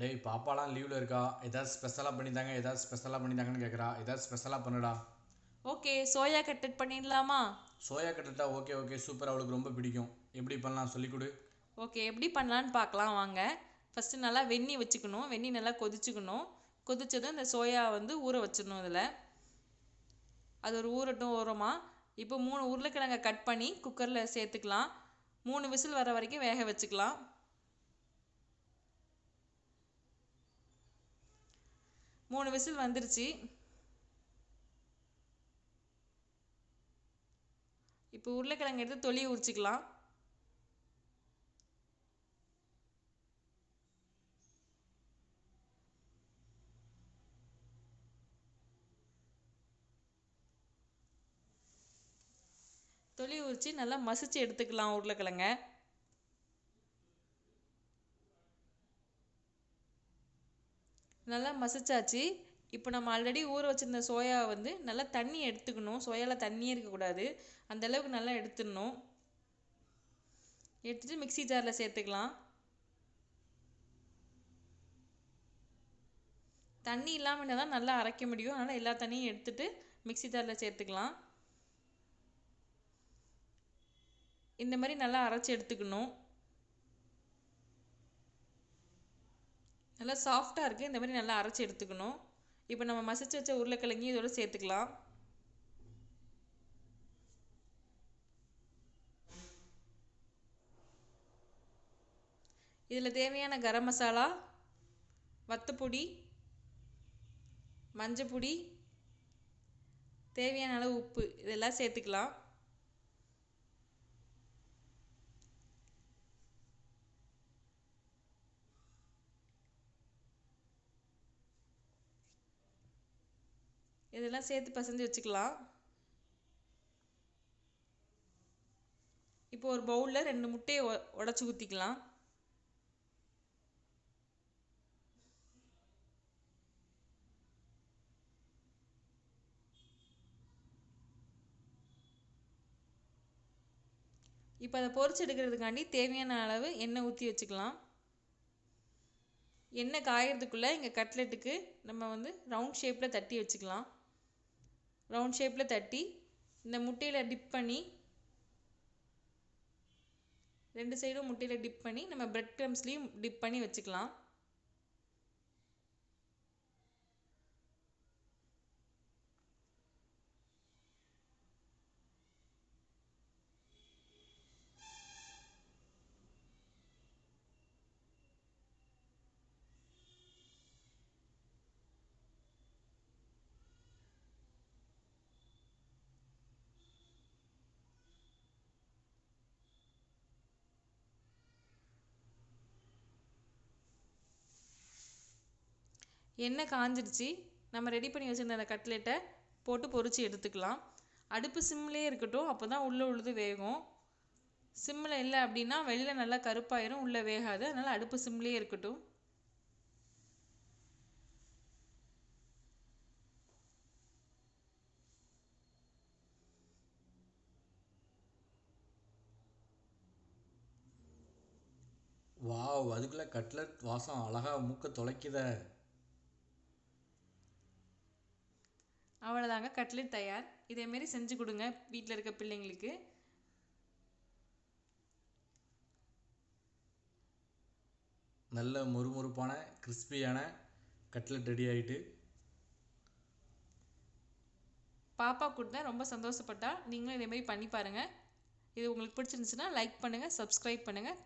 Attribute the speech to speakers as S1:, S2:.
S1: டேய் பாப்பாலாம் லீவில் இருக்கா? ஏதாவது ஸ்பெஷலாக பண்ணித்தாங்க ஏதாவது ஸ்பெஷலாக பண்ணித்தாங்கன்னு கேட்குறா ஏதாவது ஸ்பெஷலாக பண்ணுடா.
S2: ஓகே சோயா கட்லெட் பண்ணிடலாமா?
S1: சோயா கட்டட்டா ஓகே ஓகே சூப்பர் அவளுக்கு ரொம்ப பிடிக்கும். எப்படி பண்ணலாம் சொல்லிக் கொடு.
S2: ஓகே எப்படி பண்ணலான்னு பார்க்கலாம் வாங்க. ஃபஸ்ட்டு நல்லா வெந்நி வச்சுக்கணும். வெந்நி நல்லா கொதிச்சுக்கணும். கொதிச்சதும் இந்த சோயா வந்து ஊற வச்சிடணும் இதில். அது ஒரு ஊறட்டும் ஓரமாக இப்போ மூணு உருளைக்கிழங்கை கட் பண்ணி குக்கரில் சேர்த்துக்கலாம். மூணு விசில் வர வரைக்கும் வேக வச்சுக்கலாம். மூணு விசில் வந்துருச்சு. இப்போ உருளைக்கிழங்கு எடுத்து தொலி உரிச்சிக்கலாம். தொலி உரித்து நல்லா மசிச்சு எடுத்துக்கலாம் உருளைக்கிழங்க. நல்லா மசிச்சாச்சு. இப்போ நம்ம ஆல்ரெடி ஊற வச்சுருந்த சோயா வந்து நல்லா தண்ணி எடுத்துக்கணும். சோயாவில் தண்ணியே இருக்கக்கூடாது. அந்தளவுக்கு நல்லா எடுத்துடணும். எடுத்துட்டு மிக்ஸி ஜாரில் சேர்த்துக்கலாம். தண்ணி இல்லாமல் தான் நல்லா அரைக்க முடியும். அதனால் எல்லா தண்ணியும் எடுத்துட்டு மிக்ஸி ஜாரில் சேர்த்துக்கலாம். இந்த மாதிரி நல்லா அரைச்சி எடுத்துக்கணும். நல்லா சாஃப்டாக இருக்குது இந்த மாதிரி நல்லா அரைச்சி எடுத்துக்கணும். இப்போ நம்ம மசிச்சு வச்ச உருளைக்கிழங்கையும் இதோட சேர்த்துக்கலாம். இதில் தேவையான கரம் மசாலா வத்தப்பொடி மஞ்சப்பொடி தேவையான அளவு உப்பு இதெல்லாம் சேர்த்துக்கலாம். இதெல்லாம் சேர்த்து பசஞ்சு வச்சுக்கலாம். இப்போ ஒரு பவுலில் ரெண்டு முட்டையை உடச்சி ஊற்றிக்கலாம் இப்போ அதை பொறிச்சு எடுக்கிறதுக்காண்டி தேவையான அளவு எண்ணெய் ஊற்றி வச்சுக்கலாம். எண்ணெய் காயறதுக்குள்ளே இங்கே கட்லெட்டுக்கு நம்ம வந்து ரவுண்ட் ஷேப்பில் தட்டி வச்சுக்கலாம். ரவுண்ட் ஷேப்பில் தட்டி இந்த முட்டையில் டிப் பண்ணி ரெண்டு சைடும் முட்டையில் டிப் பண்ணி நம்ம ப்ரெட் க்ரம்ஸ்லேயும் டிப் பண்ணி வச்சுக்கலாம். எண்ணெய் காஞ்சிடுச்சு நம்ம ரெடி பண்ணி வச்சுருந்த அந்த கட்லெட்டை போட்டு பொரிச்சு எடுத்துக்கலாம். அடுப்பு சிம்லேயே இருக்கட்டும் அப்போ தான் உள்ளே உழுது வேகும். சிம்மில் இல்லை அப்படின்னா வெளியில் நல்லா கருப்பாயிரும் உள்ளே வேகாது. அதனால் அடுப்பு சிம்லேயே இருக்கட்டும்.
S1: வாவ் அதுக்குள்ளே கட்லட் வாசம் அழகா மூக்க தொலைக்குதே.
S2: அவ்வளோதாங்க கட்லெட் தயார். இதேமாரி செஞ்சு கொடுங்க வீட்டில் இருக்க பிள்ளைங்களுக்கு.
S1: நல்ல மொறுமொறுப்பான கிறிஸ்பியான கட்லட் ரெடி ஆயிட்டு.
S2: பாப்பா கொடுத்தா ரொம்ப சந்தோஷப்பட்டா. நீங்களும் இதேமாரி பண்ணி பாருங்கள் இது உங்களுக்கு பிடிச்சிருந்துச்சுன்னா லைக் பண்ணுங்கள் சப்ஸ்கிரைப் பண்ணுங்கள்